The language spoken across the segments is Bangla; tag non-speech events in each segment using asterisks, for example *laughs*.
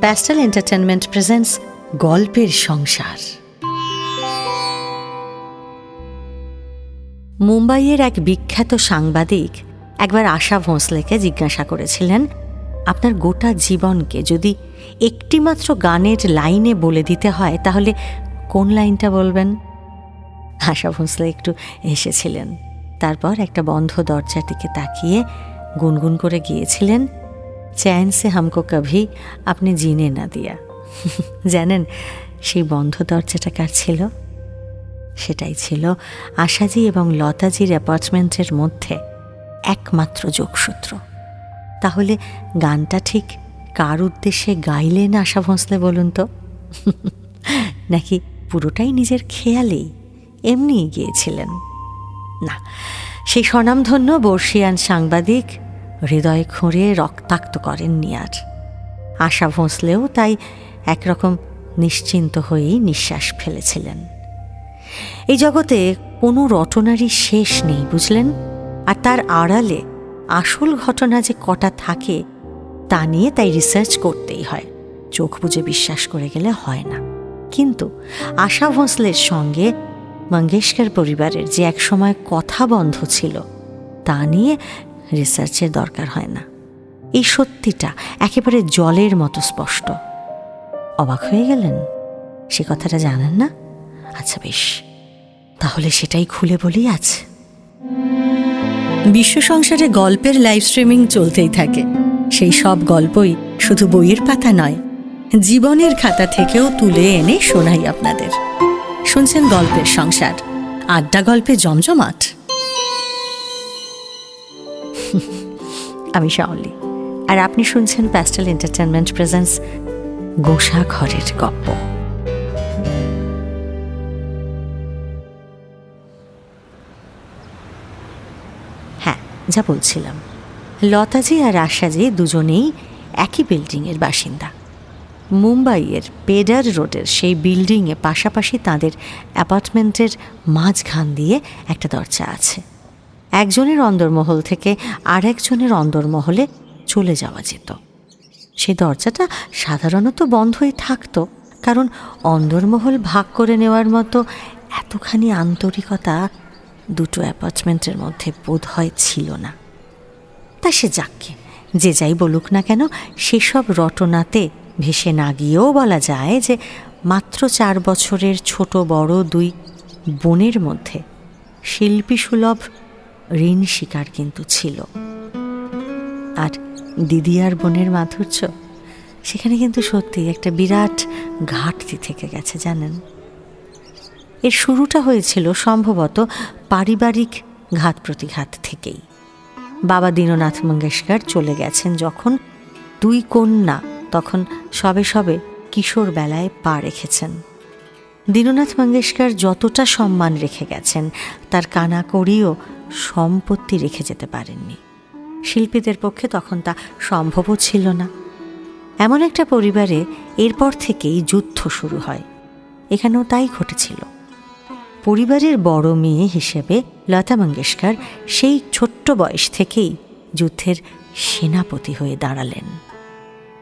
প্যাস্টাল এন্টারটেনমেন্ট প্রেজেন্টস গল্পের সংসার। মুম্বাইয়ের এক বিখ্যাত সাংবাদিক একবার আশা ভোঁসলেকে জিজ্ঞাসা করেছিলেন, আপনার গোটা জীবনকে যদি একটিমাত্র গানের লাইনে বলে দিতে হয়, তাহলে কোন লাইনটা বলবেন? আশা ভোঁসলে একটু এসেছিলেন তারপর একটা বন্ধ দরজার দিকে তাকিয়ে গুনগুন করে গিয়েছিলেন চ্যান সে হামকো কভি আপনি জিনে না দিয়া জানেন সেই বন্ধ দরজাটা কার ছিল। সেটাই ছিল আশাজি এবং লতাজির অ্যাপার্টমেন্টের মধ্যে একমাত্র যোগসূত্র। তাহলে গানটা ঠিক কার উদ্দেশ্যে গাইলেন আশা ভোঁসলে বলুন তো? *laughs* নাকি পুরোটাই নিজের খেয়ালেই এমনি গিয়েছিলেন? না, সেই স্বনামধন্য বর্ষিয়ান সাংবাদিক হৃদয় খুঁড়ে রক্তাক্ত করেননি আর আশা ভোঁসলেও তাই একরকম নিশ্চিন্ত হয়েই নিঃশ্বাস ফেলেছিলেন। এই জগতে কোনো রটনারই শেষ নেই, বুঝলেন? আর তার আড়ালে আসল ঘটনা যে কটা থাকে, তা নিয়ে তাই রিসার্চ করতেই হয়। চোখ বুঝে বিশ্বাস করে গেলে হয় না। কিন্তু আশা ভোঁসলের সঙ্গে মঙ্গেশকর পরিবারের যে একসময় কথা বন্ধ ছিল, তা নিয়ে রিসার্চের দরকার হয় না। এই সত্যিটা একেবারে জলের মতো স্পষ্ট। অবাক হয়ে গেলেন? সে কথাটা জানেন না? আচ্ছা বেশ, তাহলে সেটাই খুলে বলি আজ। বিশ্ব সংসারে গল্পের লাইভ স্ট্রিমিং চলতেই থাকে। সেই সব গল্পই শুধু বইয়ের পাতা নয়, জীবনের খাতা থেকেও তুলে এনে শোনাই আপনাদের। শুনছেন গল্পের সংসার, আড্ডা গল্পে জমজমাট। আমি শাওলি। আর আপনি শুনছেন প্যাস্টেল এন্টারটেনমেন্ট প্রেজেন্স গোসা ঘরের গপ্প। হ্যাঁ যা বলছিলাম। লতাজি আর আশাজি দুজনেই একই বিল্ডিংয়ের বাসিন্দা। মুম্বাইয়ের পেডার রোডের সেই বিল্ডিংয়ে পাশাপাশি তাদের অ্যাপার্টমেন্টের মাঝখান দিয়ে একটা দরজা আছে। একজনের অন্দরমহল থেকে আর একজনের অন্দরমহলে চলে যাওয়া যেত। সে দরজাটা সাধারণত বন্ধই থাকতো, কারণ অন্দরমহল ভাগ করে নেওয়ার মতো এতখানি আন্তরিকতা দুটো অ্যাপার্টমেন্টের মধ্যে বোধ হয় ছিল না। তা সে যাককে যে যাই বলুক না কেন, সেসব রটনাতে ভেসে না গিয়েও বলা যায় যে মাত্র চার বছরের ছোট বড় দুই বোনের মধ্যে শিল্পী সুলভ ঋণ শিকার কিন্তু ছিল। আর দিদি আর বোনের মাধুর্য, সেখানে কিন্তু সত্যি একটা বিরাট ঘাটতি থেকে গেছে, জানেন? এর শুরুটা হয়েছিল সম্ভবত পারিবারিক ঘাত প্রতিঘাত থেকেই। বাবা দীননাথ মঙ্গেশকর চলে গেছেন যখন দুই কন্যা তখন সবে সবে কিশোর বেলায় পা রেখেছেন। দীননাথ মঙ্গেশকর যতটা সম্মান রেখে গেছেন, তার কানাকড়িও সম্পত্তি রেখে যেতে পারেননি। শিল্পীদের পক্ষে তখন তা সম্ভবও ছিল না। এমন একটা পরিবারে এরপর থেকেই যুদ্ধ শুরু হয়। এখানেও তাই ঘটেছিল। পরিবারের বড় মেয়ে হিসেবে লতা মঙ্গেশকর সেই ছোট্ট বয়স থেকেই যুদ্ধের সেনাপতি হয়ে দাঁড়ালেন।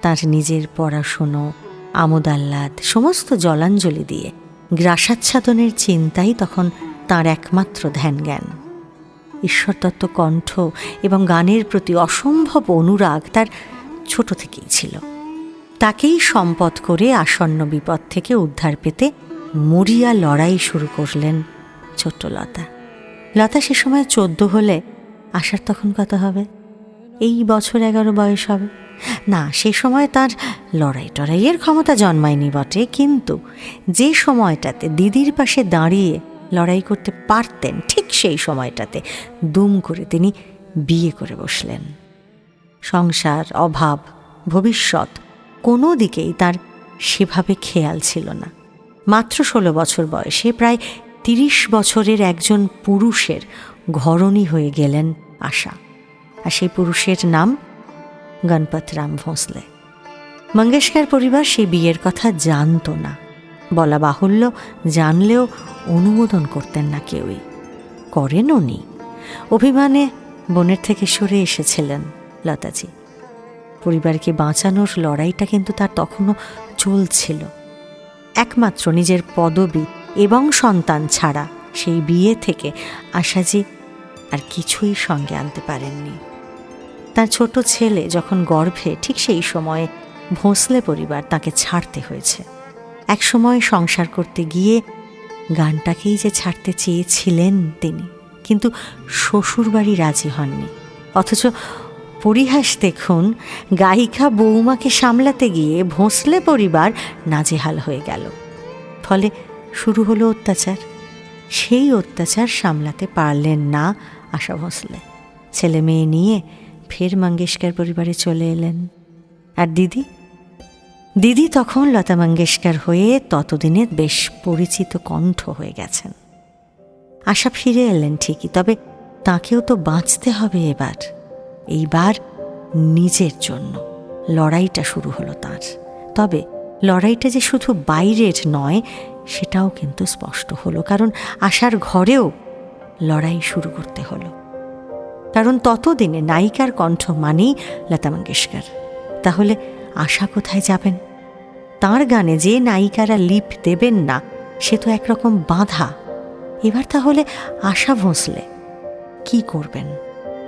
তার নিজের পড়াশুনো আমোদ আহ্লাদ সমস্ত জলাঞ্জলি দিয়ে গ্রাসাচ্ছাদনের চিন্তাই তখন তার একমাত্র ধ্যান জ্ঞান ঈশ্বরদত্ত কণ্ঠ এবং গানের প্রতি অসম্ভব অনুরাগ তার ছোট থেকেই ছিল। তাকেই সম্পদ করে আসন্ন বিপদ থেকে উদ্ধার পেতে মরিয়া লড়াই শুরু করলেন ছোট্ট লতা। লতা সে সময় চোদ্দ হলে আসার তখন কত হবে? এই বছর এগারো বয়স হবে। না, সে সময় তার লড়াই টড়াইয়ের ক্ষমতা জন্মায়নি বটে, কিন্তু যে সময়টাতে দিদির পাশে দাঁড়িয়ে লড়াই করতে পারতেন ঠিক সেই সময়টাতে। দুম করে তিনি বিয়ে করে বসলেন। সংসার, অভাব, ভবিষ্যৎ কোনো দিকেই তার সেভাবে খেয়াল ছিল না। মাত্র ষোলো বছর বয়সে প্রায় তিরিশ বছরের একজন পুরুষের ঘরণী হয়ে গেলেন আশা। আর সেই পুরুষের নাম গণপত রাম ভোঁসলে। মঙ্গেশকর পরিবার সেই বিয়ের কথা জানতো না। বলা বাহুল্য, জানলেও অনুমোদন করতেন না কেউই। করেন উনি। অভিমানে বনের থেকে সরে এসেছিলেন লতাজি। পরিবারকে বাঁচানোর লড়াইটা কিন্তু তার তখনও চলছিল। একমাত্র নিজের পদবি এবং সন্তান ছাড়া সেই বিয়ে থেকে আশাজি আর কিছুই সঙ্গে আনতে পারেননি। তার ছোট ছেলে যখন গর্ভে ঠিক সেই সময়ে ভোঁসলে পরিবার তাকে ছাড়তে হয়েছে। এক সময় সংসার করতে গিয়ে গানটাকেই যে ছাড়তে চেয়েছিলেন তিনি, কিন্তু শ্বশুরবাড়ি রাজি হননি। অথচ পরিহাস দেখুন, গায়িকা বৌমাকে সামলাতে গিয়ে ভোঁসলে পরিবার নাজেহাল হয়ে গেল। ফলে শুরু হলো অত্যাচার। সেই অত্যাচার সামলাতে পারলেন না আশা ভোঁসলে। ছেলে মেয়ে নিয়ে ফের মঙ্গেশকর পরিবারে চলে এলেন। আর দিদি? দিদি তখন লতা মঙ্গেশকর হয়ে ততদিনে বেশ পরিচিত কণ্ঠ হয়ে গেছেন। আশা ফিরে এলেন ঠিকই, তবে তাকেও তো বাঁচতে হবে এবার। এইবার নিজের জন্য লড়াইটা শুরু হলো তার। তবে লড়াইটা যে শুধু বাইরের নয়, সেটাও কিন্তু স্পষ্ট হলো, কারণ আশার ঘরেও লড়াই শুরু করতে হলো। কারণ ততদিনে নায়িকার কণ্ঠ মানেই লতা মঙ্গেশকর। তাহলে আশা কোথায় যাবেন? তার গানে যে নায়িকারা লিপ দেবেন না, সে তো একরকম বাধা। এবার তাহলে আশা ভোঁসলে কি করবেন?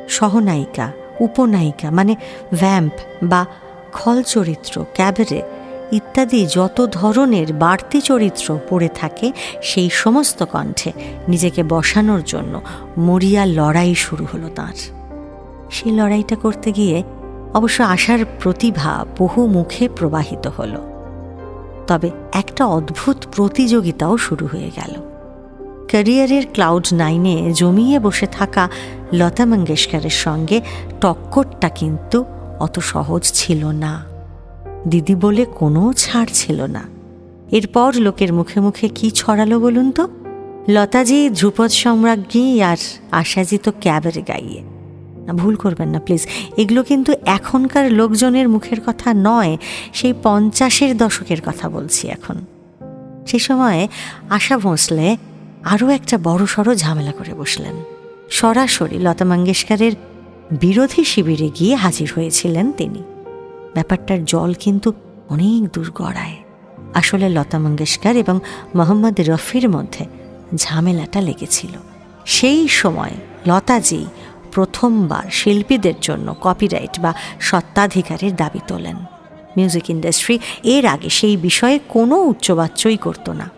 সহনায়িকা, উপনায়িকা মানে ভ্যাম্প বা খল চরিত্র, ক্যাবেরে ইত্যাদি যত ধরনের বাড়তি চরিত্র পড়ে থাকে, সেই সমস্ত কণ্ঠে নিজেকে বসানোর জন্য মরিয়া লড়াই শুরু হলো তার। সেই লড়াইটা করতে গিয়ে অবশ্য আশার প্রতিভা বহু মুখে প্রবাহিত হল। তবে একটা অদ্ভুত প্রতিযোগিতাও শুরু হয়ে গেল। ক্যারিয়ারের ক্লাউড নাইনে জমিয়ে বসে থাকা লতা মঙ্গেশকরের সঙ্গে টক্করটা কিন্তু অত সহজ ছিল না। দিদি বলে কোনো ছাড় ছিল না। এরপর লোকের মুখে মুখে কি ছড়ালো বলুন তো? লতাজি, ধ্রুপদ সম্রাজ্ঞী আর আশাজি তো ক্যাবের গাইয়ে। না, ভুল করবেন না প্লিজ এগুলো কিন্তু এখনকার লোকজনের মুখের কথা নয়, সেই পঞ্চাশের দশকের কথা বলছি এখন। সে সময়ে আশা ভোঁসলে আরও একটা বড় সড়ো ঝামেলা করে বসলেন। সরাসরি লতা মঙ্গেশকরের বিরোধী শিবিরে গিয়ে হাজির হয়েছিলেন তিনি। ব্যাপারটার জল কিন্তু অনেক দূর গড়ায়। আসলে লতা মঙ্গেশকর এবং মোহাম্মদ রফির মধ্যে ঝামেলাটা লেগেছিল। সেই সময় লতাজি প্রথমবার শিল্পীদের জন্য কপিরাইট বা সত্ত্বাধিকারের দাবি তোলেন। মিউজিক ইন্ডাস্ট্রি এর আগে সেই বিষয়ে কোনো উচ্চবাচ্যই করতো না।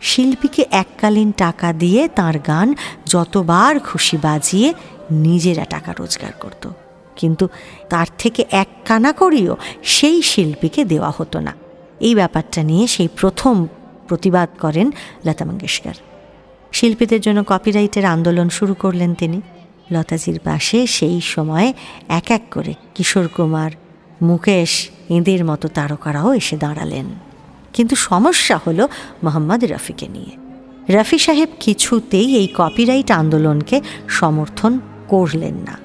শিল্পীকে এককালীন টাকা দিয়ে তার গান যতবার খুশি বাজিয়ে নিজেরা টাকা রোজগার করত। কিন্তু তার থেকে এক কানা করিও সেই শিল্পীকে দেওয়া হতো না। এই ব্যাপারটা নিয়ে সেই প্রথম প্রতিবাদ করেন লতা মঙ্গেশকর। শিল্পীদের জন্য কপিরাইটের আন্দোলন শুরু করলেন তিনি। লতাজির পাশে সেই সময়ে এক এক করে কিশোর কুমার, মুকেশ, এঁদের মতো তারকারাও এসে দাঁড়ালেন। কিন্তু সমস্যা হলো মোহাম্মদ রফিকে নিয়ে। রফি সাহেব কিছুতেই এই কপিরাইট আন্দোলনকে সমর্থন করলেন না।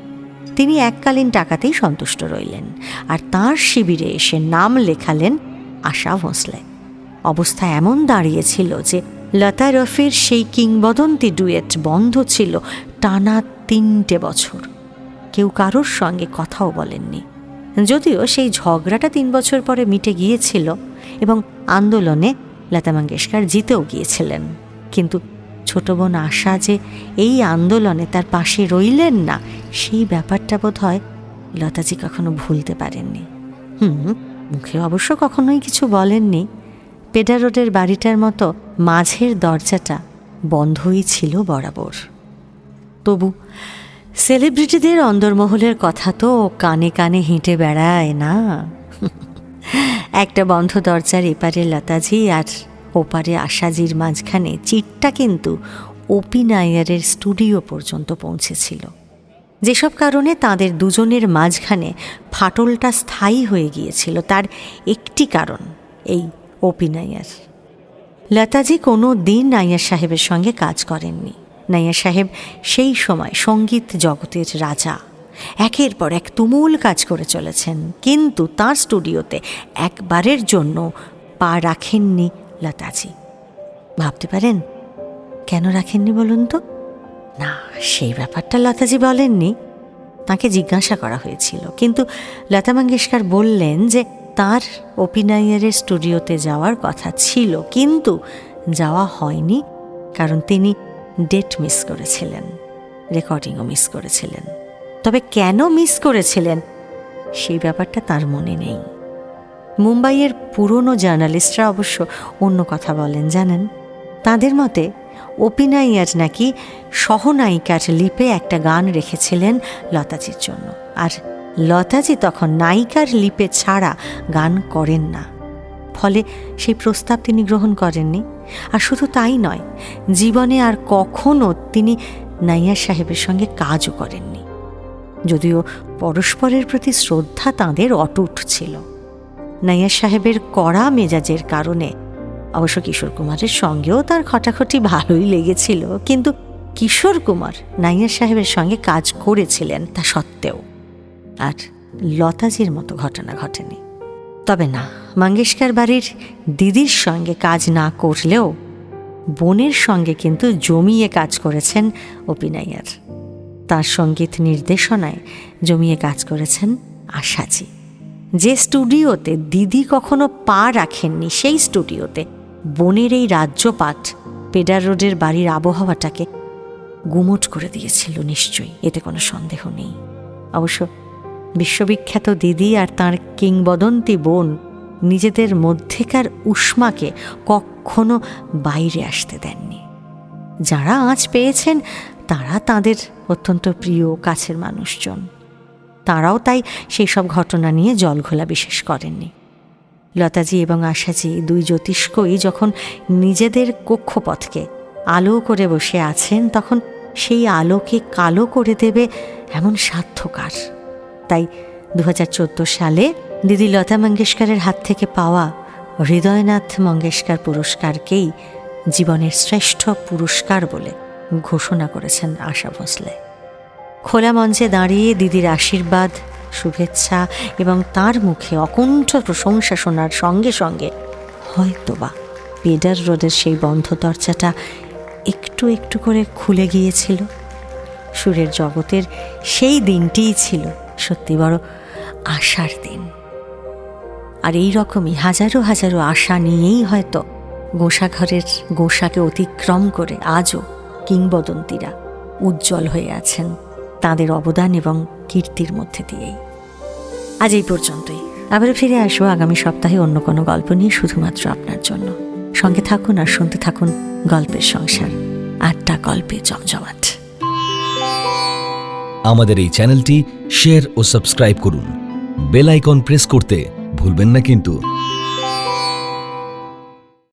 তিনি এককালীন টাকাতেই সন্তুষ্ট রইলেন আর তার শিবিরে এসে নাম লেখালেন আশা ভোঁসলে। অবস্থা এমন দাঁড়িয়েছিল যে লতা রফির সেই কিংবদন্তি ডুয়েট বন্ধ ছিল টানা তিনটে বছর। কেউ কারোর সঙ্গে কথাও বলেননি। যদিও সেই ঝগড়াটা তিন বছর পরে মিটে গিয়েছিল এবং আন্দোলনে লতা মঙ্গেশকর জিতেও গিয়েছিলেন। কিন্তু ছোট বোন আশা যে এই আন্দোলনে তার পাশে রইলেন না, সেই ব্যাপারটা বোধ হয় লতাজি কখনো ভুলতে পারেননি। হুম, মুখে অবশ্য কখনোই কিছু বলেননি। পেডা রোডের বাড়িটার মতো মাঝের দরজাটা বন্ধই ছিল বরাবর। তবু সেলিব্রিটিদের অন্দরমহলের কথা তো কানে কানে হেঁটে বেড়ায় না। একটা বন্ধ দরজার এপারে লতাজি আর ওপারে আশাজির মাঝখানে চিটটা কিন্তু ওপি নায়ারের স্টুডিও পর্যন্ত পৌঁছেছিল। যেসব কারণে তাদের দুজনের মাঝখানে ফাটলটা স্থায়ী হয়ে গিয়েছিল, তার একটি কারণ, এই ওপি নায়ার। লতাজি কোনো দিন নাইয়ার সাহেবের সঙ্গে কাজ করেননি। নাইয়া সাহেব সেই সময় সংগীত জগতের রাজা। একের পর এক তুমুল কাজ করে চলেছেন, কিন্তু তার স্টুডিওতে একবারের জন্য পা রাখেননি লতাজি। ভাবতে পারেন? কেন রাখেননি বলুন তো? না, সেই ব্যাপারটা লতাজি বলেননি। তাকে জিজ্ঞাসা করা হয়েছিল, কিন্তু লতা মঙ্গেশকর বললেন যে তার ওপিনাইয়ারের স্টুডিওতে যাওয়ার কথা ছিল, কিন্তু যাওয়া হয়নি, কারণ তিনি ডেট মিস করেছিলেন, রেকর্ডিংও মিস করেছিলেন। তবে কেন মিস করেছিলেন, সেই ব্যাপারটা তার মনে নেই। মুম্বাইয়ের পুরনো জার্নালিস্টরা অবশ্য অন্য কথা বলেন, জানেন? তাদের মতে, ওপিনাইয়ার নাকি সহনায়িকার লিপে একটা গান রেখেছিলেন লতাজির জন্য। আর লতাজি তখন নায়িকার লিপে ছাড়া গান করেন না। ফলে সেই প্রস্তাব তিনি গ্রহণ করেননি। আর শুধু তাই নয়, জীবনে আর কখনো তিনি নাইয়া সাহেবের সঙ্গে কাজও করেননি। যদিও পরস্পরের প্রতি শ্রদ্ধা তাঁদের অটুট ছিল। নাইয়া সাহেবের কড়া মেজাজের কারণে অবশ্য কিশোর কুমারের সঙ্গেও তার খটাখটি ভালোই লেগেছিল, কিন্তু কিশোর কুমার নাইয়া সাহেবের সঙ্গে কাজ করেছিলেন তা সত্ত্বেও। আর লতাজির মতো ঘটনা ঘটেনি। তবে না, মঙ্গেশকর বাড়ির দিদির সঙ্গে কাজ না করলেও বোনের সঙ্গে কিন্তু জমিয়ে কাজ করেছেন অপিনাইয়ার। তার সংগীত নির্দেশনায় জমিয়ে কাজ করেছেন আশাজি। যে স্টুডিওতে দিদি কখনো পা রাখেননি, সেই স্টুডিওতে বনের এই রাজ্যপাট পেডার রোডের বাড়ির আবহাওয়াটাকে গুমট করে দিয়েছিল নিশ্চয়ই, এতে কোনো সন্দেহ নেই। অবশ্য বিশ্ববিখ্যাত দিদি আর তার কিংবদন্তি বোন নিজেদের মধ্যেকার উষ্মাকে কখনো বাইরে আসতে দেননি। যারা আঁচ পেয়েছেন, তারা তাদের অত্যন্ত প্রিয় কাছের মানুষজন। তারাও তাই সেই সব ঘটনা নিয়ে জলঘোলা বিশেষ করেননি। লতাজি এবং আশাজি দুই জ্যোতিষ্কই যখন নিজেদের কক্ষপথকে আলো করে বসে আছেন, তখন সেই আলোকে কালো করে দেবে এমন সাধ্যকার। তাই দু হাজার চোদ্দ সালে দিদি লতা মঙ্গেশকরের হাত থেকে পাওয়া হৃদয়নাথ মঙ্গেশকর পুরস্কারকেই জীবনের শ্রেষ্ঠ পুরস্কার বলে ঘোষণা করেছেন আশা ভোসলে। খোলা মঞ্চে দাঁড়িয়ে দিদির আশীর্বাদ, শুভেচ্ছা এবং তার মুখে অকুণ্ঠ প্রশংসা শোনার সঙ্গে সঙ্গে হয়তোবা পেডার রোডের সেই বন্ধ দরজাটা একটু একটু করে খুলে গিয়েছিল। সুরের জগতের সেই দিনটিই ছিল সত্যি বড় আশার দিন। আর এই রকমই হাজারো হাজারো আশা নিয়েই হয়তো গোসাঘরের গোসাকে অতিক্রম করে আজও কিংবদন্তীরা উজ্জ্বল হয়ে আছেন তাদের অবদান এবং কীর্তির মধ্যে দিয়েই। আজ এই পর্যন্তই। আবারও ফিরে আসব আগামী সপ্তাহে অন্য কোনো গল্প নিয়ে শুধুমাত্র আপনার জন্য। সঙ্গে থাকুন আর শুনতে থাকুন গল্পের সংসার। আটটা গল্পে জমজমাট। আমাদের এই চ্যানেলটি শেয়ার ও সাবস্ক্রাইব করুন। বেল আইকন প্রেস করতে ভুলবেন না কিন্তু।